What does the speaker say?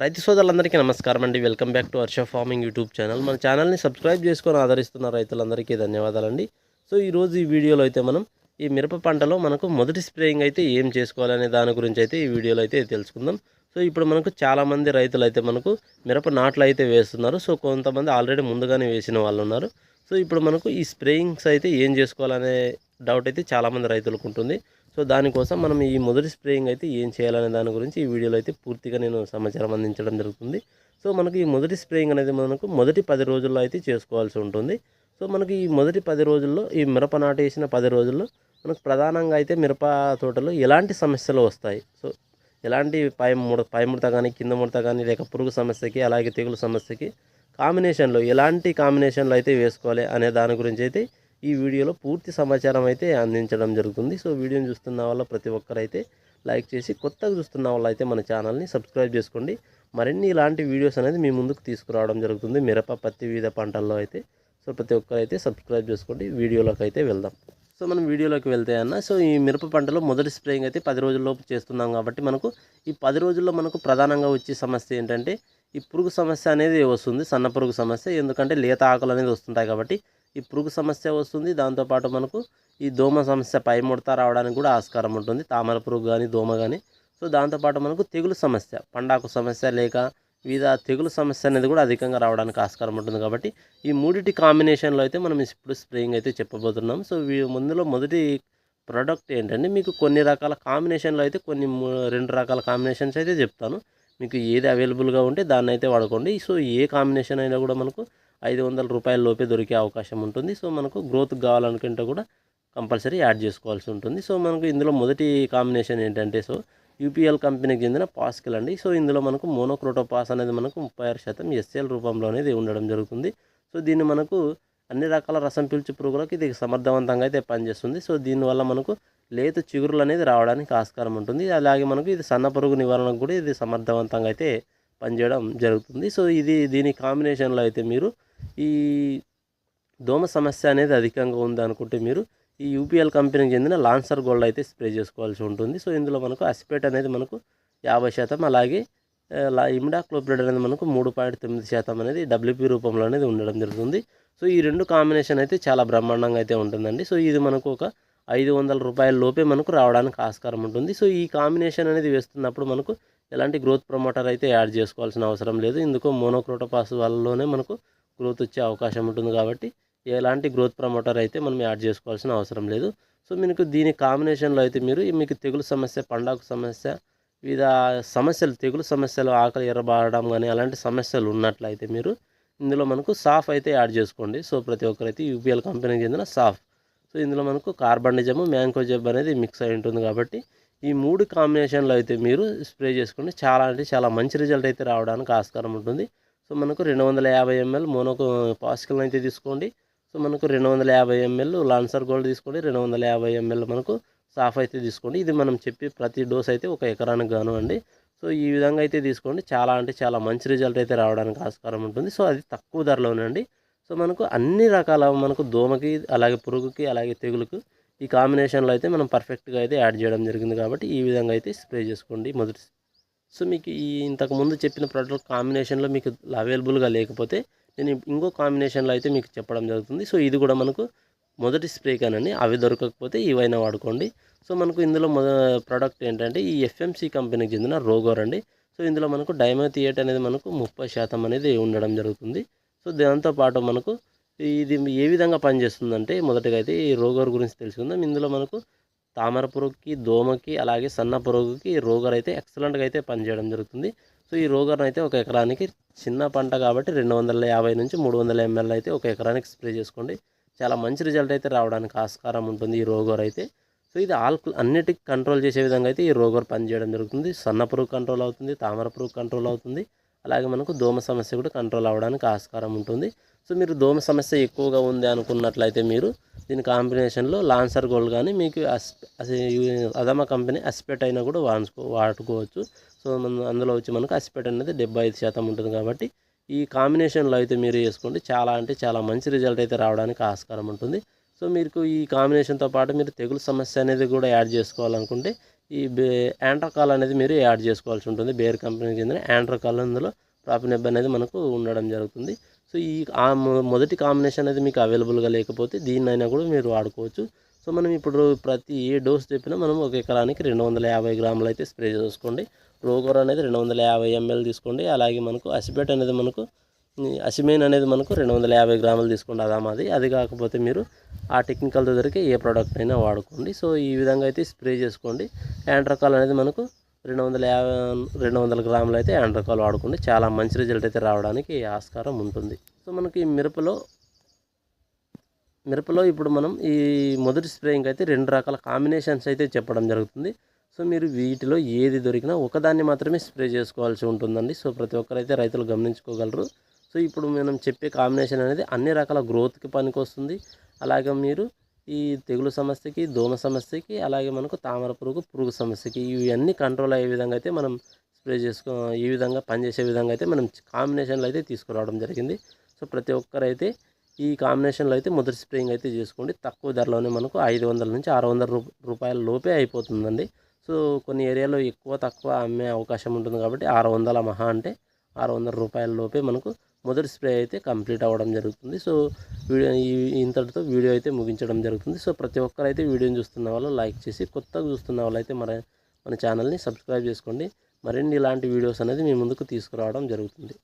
రైతు సోదరులందరికీ నమస్కారం అండి. Welcome back to Harsha farming YouTube channel. మన ఛానల్ని సబ్స్క్రైబ్ చేసుకొని ఆదరిస్తున్న రైతులందరికీ ధన్యవాదాలండి. సో ఈరోజు ఈ వీడియోలో అయితే మనం ఈ మిరప పంటలో మనకు మొదటి స్ప్రేయింగ్ అయితే ఏం చేసుకోవాలనే దాని గురించి అయితే ఈ వీడియోలో అయితే తెలుసుకుందాం. సో ఇప్పుడు మనకు చాలామంది రైతులు అయితే మనకు మిరప నాట్లు అయితే వేస్తున్నారు. సో కొంతమంది ఆల్రెడీ ముందుగానే వేసిన వాళ్ళు ఉన్నారు. సో ఇప్పుడు మనకు ఈ స్ప్రేయింగ్స్ అయితే ఏం చేసుకోవాలనే డౌట్ అయితే చాలామంది రైతులకు ఉంటుంది. సో దానికోసం మనం ఈ మొదటి స్ప్రేయింగ్ అయితే ఏం చేయాలనే దాని గురించి ఈ వీడియోలో అయితే పూర్తిగా నేను సమాచారం అందించడం జరుగుతుంది. సో మనకి ఈ మొదటి స్ప్రేయింగ్ అనేది మనకు మొదటి పది రోజుల్లో అయితే చేసుకోవాల్సి ఉంటుంది. సో మనకి ఈ మొదటి పది రోజుల్లో ఈ మిరప నాటేసిన పది రోజుల్లో మనకు ప్రధానంగా అయితే మిరప తోటలో ఎలాంటి సమస్యలు వస్తాయి? సో ఎలాంటి పై ముడ పై ముడత కానీ కింద ముడత కానీ లేక పురుగు సమస్యకి అలాగే తెగులు సమస్యకి కాంబినేషన్లో ఎలాంటి కాంబినేషన్లో అయితే వేసుకోవాలి అనే దాని గురించి అయితే ఈ వీడియోలో పూర్తి సమాచారం అయితే అందించడం జరుగుతుంది. సో వీడియోని చూస్తున్న వల్ల ప్రతి ఒక్కరైతే లైక్ చేసి కొత్తగా చూస్తున్న వాళ్ళు అయితే మన ఛానల్ని సబ్స్క్రైబ్ చేసుకోండి. మరిన్ని ఇలాంటి వీడియోస్ అనేది మీ ముందుకు తీసుకురావడం జరుగుతుంది. మిరప పత్తి వివిధ పంటల్లో అయితే. సో ప్రతి ఒక్కరైతే సబ్స్క్రైబ్ చేసుకోండి. వీడియోలోకి అయితే వెళ్దాం. సో మనం వీడియోలోకి వెళ్తే అన్న సో ఈ మిరప పంటలో మొదటి స్ప్రేయింగ్ అయితే పది రోజుల్లోపు చేస్తున్నాం కాబట్టి మనకు ఈ పది రోజుల్లో మనకు ప్రధానంగా వచ్చే సమస్య ఏంటంటే ఈ పురుగు సమస్య అనేది వస్తుంది సన్న పురుగు సమస్య. ఎందుకంటే లేత ఆకులు అనేది వస్తుంటాయి కాబట్టి ఈ పురుగు సమస్య వస్తుంది. దాంతోపాటు మనకు ఈ దోమ సమస్య పై ముడత రావడానికి కూడా ఆస్కారం ఉంటుంది. తామర పురుగు కానీ దోమ కానీ సో దాంతోపాటు మనకు తెగులు సమస్య పండాకు సమస్య లేక వివిధ తెగులు సమస్య అనేది కూడా అధికంగా రావడానికి ఆస్కారం ఉంటుంది కాబట్టి ఈ మూడిటి కాంబినేషన్లో అయితే మనం ఇప్పుడు స్ప్రేయింగ్ అయితే చెప్పబోతున్నాం. సో వీ ముందులో మొదటి ప్రోడక్ట్ ఏంటంటే మీకు కొన్ని రకాల కాంబినేషన్లో అయితే కొన్ని రెండు రకాల కాంబినేషన్స్ అయితే చెప్తాను. మీకు ఏది అవైలబుల్గా ఉంటే దాన్ని అయితే వాడుకోండి. సో ఏ కాంబినేషన్ అయినా కూడా మనకు ఐదు వందల రూపాయల లోపే దొరికే అవకాశం ఉంటుంది. సో మనకు గ్రోత్ కావాలనుకుంటే కూడా కంపల్సరీ యాడ్ చేసుకోవాల్సి ఉంటుంది. సో మనకు ఇందులో మొదటి కాంబినేషన్ ఏంటంటే సో యూపీఎల్ కంపెనీకి చెందిన పాస్కిల్ అండి. సో ఇందులో మనకు మోనోక్రోటోపాస్ అనేది మనకు ముప్పై ఆరు శాతం ఎస్ఎల్ రూపంలో అనేది ఉండడం జరుగుతుంది. సో దీన్ని మనకు అన్ని రకాల రసం పీల్చు పురుగులకు ఇది సమర్థవంతంగా అయితే పనిచేస్తుంది. సో దీనివల్ల మనకు లేత చిగురులు అనేది రావడానికి ఆస్కారం ఉంటుంది. అలాగే మనకు ఇది సన్న పురుగు నివారణకు కూడా ఇది సమర్థవంతంగా అయితే పనిచేయడం జరుగుతుంది. సో ఇది దీని కాంబినేషన్లో అయితే మీరు ఈ దోమ సమస్య అనేది అధికంగా ఉంది అనుకుంటే మీరు ఈ యూపీఎల్ కంపెనీకి చెందిన లాన్సర్ గోల్డ్ అయితే స్ప్రే చేసుకోవాల్సి ఉంటుంది. సో ఇందులో మనకు అసిపేట్ అనేది మనకు యాభై శాతం అలాగే ఆ, లా అనేది మనకు మూడు పాయింట్ తొమ్మిది శాతం అనేది డబ్ల్యూపీ రూపంలో అనేది ఉండడం జరుగుతుంది. సో ఈ రెండు కాంబినేషన్ అయితే చాలా బ్రహ్మాండంగా అయితే ఉంటుందండి. సో ఇది మనకు ఒక ఐదు వందల రూపాయల లోపే మనకు రావడానికి ఆస్కారం ఉంటుంది. సో ఈ కాంబినేషన్ అనేది వేస్తున్నప్పుడు మనకు ఎలాంటి గ్రోత్ ప్రమోటర్ అయితే యాడ్ చేసుకోవాల్సిన అవసరం లేదు. ఇందుకు మోనోక్రోటోపాస్ వల్లనే మనకు గ్రోత్ వచ్చే అవకాశం ఉంటుంది కాబట్టి ఎలాంటి గ్రోత్ ప్రమోటర్ అయితే మనం యాడ్ చేసుకోవాల్సిన అవసరం లేదు. సో మీకు దీని కాంబినేషన్లో అయితే మీరు మీకు తెగులు సమస్య పండాకు సమస్య వివిధ సమస్యలు తెగులు సమస్యలు ఆకలి ఎర్రబారడం కానీ అలాంటి సమస్యలు ఉన్నట్లయితే మీరు ఇందులో మనకు సాఫ్ అయితే యాడ్ చేసుకోండి. సో ప్రతి ఒక్కరైతే యూపీఎల్ కంపెనీకి చెందిన సాఫ్. సో ఇందులో మనకు కార్బన్డిజము మ్యాంగో జబ్ అనేది మిక్స్ అయి ఉంటుంది కాబట్టి ఈ మూడు కాంబినేషన్లో అయితే మీరు స్ప్రే చేసుకోండి. చాలా అంటే చాలా మంచి రిజల్ట్ అయితే రావడానికి ఆస్కారం ఉంటుంది. సో మనకు రెండు వందల యాభై ఎంఎల్ మోనోకు పాస్కిల్ అయితే తీసుకోండి. సో మనకు రెండు వందల యాభై ఎంఎల్ లాన్సర్ గోల్డ్ తీసుకోండి. రెండు వందల యాభై ఎంఎల్ మనకు సాఫ్ అయితే తీసుకోండి. ఇది మనం చెప్పి ప్రతి డోస్ అయితే ఒక ఎకరానికి గాను అండి. సో ఈ విధంగా అయితే తీసుకోండి. చాలా అంటే చాలా మంచి రిజల్ట్ అయితే రావడానికి ఆస్కారం ఉంటుంది. సో అది తక్కువ ధరలోనే అండి. సో మనకు అన్ని రకాల మనకు దోమకి అలాగే పురుగుకి అలాగే తెగులుకు ఈ కాంబినేషన్లో అయితే మనం పర్ఫెక్ట్గా అయితే యాడ్ చేయడం జరిగింది కాబట్టి ఈ విధంగా అయితే స్ప్రే చేసుకోండి. మొదటి సో మీకు ఈ ఇంతకుముందు చెప్పిన ప్రోడక్ట్ కాంబినేషన్లో మీకు అవైలబుల్గా లేకపోతే నేను ఇంకో కాంబినేషన్లో అయితే మీకు చెప్పడం జరుగుతుంది. సో ఇది కూడా మనకు మొదటి స్ప్రే కానండి. అవి దొరకకపోతే ఇవైనా వాడుకోండి. సో మనకు ఇందులో మొద ప్రోడక్ట్ ఏంటంటే ఈ ఎఫ్ఎంసి కంపెనీకి చెందిన రోగోర్ అండి. సో ఇందులో మనకు డైమోథియేట్ అనేది మనకు ముప్పై శాతం అనేది ఉండడం జరుగుతుంది. సో దాంతోపాటు మనకు ఇది ఏ విధంగా పనిచేస్తుందంటే మొదటగా అయితే ఈ రోగోర్ గురించి తెలుసుకుందాం. ఇందులో మనకు తామర పురుగుకి దోమకి అలాగే సన్న పురుగుకి రోగర్ అయితే ఎక్సలెంట్గా అయితే పనిచేయడం జరుగుతుంది. సో ఈ రోగర్ని అయితే ఒక ఎకరానికి చిన్న పంట కాబట్టి రెండు వందల యాభై నుంచి మూడు వందల ఎంఎల్ అయితే ఒక ఎకరానికి స్ప్రే చేసుకోండి. చాలా మంచి రిజల్ట్ అయితే రావడానికి ఆస్కారం ఉంటుంది ఈ రోగర్ అయితే సో ఇది ఆల్ అన్నిటికి కంట్రోల్ చేసే విధంగా అయితే ఈ రోగర్ పనిచేయడం జరుగుతుంది. సన్న పురుగు కంట్రోల్ అవుతుంది తామర పురుగు కంట్రోల్ అవుతుంది. అలాగే మనకు దోమ సమస్య కూడా కంట్రోల్ అవ్వడానికి ఆస్కారం ఉంటుంది. సో మీరు దోమ సమస్య ఎక్కువగా ఉంది అనుకున్నట్లయితే మీరు దీని కాంబినేషన్లో లాన్సర్ గోల్డ్ కానీ మీకు అస్ అదమ కంపెనీ అస్పెట్ అయినా కూడా వాడుకో వాడుకోవచ్చు. సో మనం అందులో వచ్చి మనకు అస్పెట్ అనేది డెబ్బై ఐదు శాతం ఉంటుంది కాబట్టి ఈ కాంబినేషన్లో అయితే మీరు వేసుకోండి. చాలా అంటే చాలా మంచి రిజల్ట్ అయితే రావడానికి ఆస్కారం ఉంటుంది. సో మీకు ఈ కాంబినేషన్తో పాటు మీరు తెగులు సమస్య అనేది కూడా యాడ్ చేసుకోవాలనుకుంటే ఈ బే యాంట్రకాల్ అనేది మీరు యాడ్ చేసుకోవాల్సి ఉంటుంది. బేర్ కంపెనీకి చెందిన యాంట్రకాల్ అందులో ప్రాపినెబ్ అనేది మనకు ఉండడం జరుగుతుంది. సో ఈ మొదటి కాంబినేషన్ అనేది మీకు అవైలబుల్గా లేకపోతే దీన్నైనా కూడా మీరు వాడుకోవచ్చు. సో మనం ఇప్పుడు ప్రతి ఏ డోస్ చెప్పినా మనం ఒక ఎకరానికి రెండు వందల యాభై గ్రాములు అయితే స్ప్రే చేసుకోండి. రోగోర్ అనేది రెండు వందల యాభై ఎంఎల్ తీసుకోండి. అలాగే మనకు అసిపెట్ అనేది మనకు అసిమైన్ అనేది మనకు రెండు వందల యాభై గ్రాములు తీసుకోండి అదామాది అది. కాకపోతే మీరు ఆ టెక్నికల్ దొరికే ఏ ప్రోడక్ట్ అయినా వాడుకోండి. సో ఈ విధంగా అయితే స్ప్రే చేసుకోండి. యాంట్రకాల్ అనేది మనకు రెండు వందల యాభై రెండు వందల గ్రాములు అయితే యాంట్రకాల్ వాడుకోండి. చాలా మంచి రిజల్ట్ అయితే రావడానికి ఆస్కారం ఉంటుంది. సో మనకి మిరపలో మిరపలో ఇప్పుడు మనం ఈ మొదటి స్ప్రేయింగ్ అయితే రెండు రకాల కాంబినేషన్స్ అయితే చెప్పడం జరుగుతుంది. సో మీరు వీటిలో ఏది దొరికినా ఒకదాన్ని మాత్రమే స్ప్రే చేసుకోవాల్సి ఉంటుందండి. సో ప్రతి ఒక్కరైతే రైతులు గమనించుకోగలరు. సో ఇప్పుడు మనం చెప్పే కాంబినేషన్ అనేది అన్ని రకాల గ్రోత్కి పనికొస్తుంది. అలాగే మీరు ఈ తెగులు సమస్యకి దోమ సమస్యకి అలాగే మనకు తామర పురుగు పురుగు సమస్యకి ఇవన్నీ కంట్రోల్ అయ్యే విధంగా అయితే మనం స్ప్రే చేసుకో ఈ విధంగా పనిచేసే విధంగా అయితే మనం కాంబినేషన్లు అయితే తీసుకురావడం జరిగింది. సో ప్రతి ఒక్కరైతే ఈ కాంబినేషన్లో అయితే మొదటి స్ప్రేయింగ్ అయితే చేసుకోండి. తక్కువ ధరలోనే మనకు ఐదు వందల నుంచి ఆరు వందల రూ- రూపాయల లోపే అయిపోతుందండి. సో కొన్ని ఏరియాలో ఎక్కువ తక్కువ అమ్మే అవకాశం ఉంటుంది కాబట్టి ఆరు వందల మహా అంటే ఆరు వందల రూపాయల లోపే మనకు మొదటి స్ప్రే అయితే కంప్లీట్ అవ్వడం జరుగుతుంది. సో వీడియో ఇంతటితో వీడియో అయితే ముగించడం జరుగుతుంది. సో ప్రతి ఒక్కరైతే వీడియోని చూస్తున్న వాళ్ళు లైక్ చేసి కొత్తగా చూస్తున్న వాళ్ళైతే మన మన ఛానల్ని సబ్స్క్రైబ్ చేసుకోండి. మరిన్ని ఇలాంటి వీడియోస్ అనేది మీ ముందుకు తీసుకురావడం జరుగుతుంది.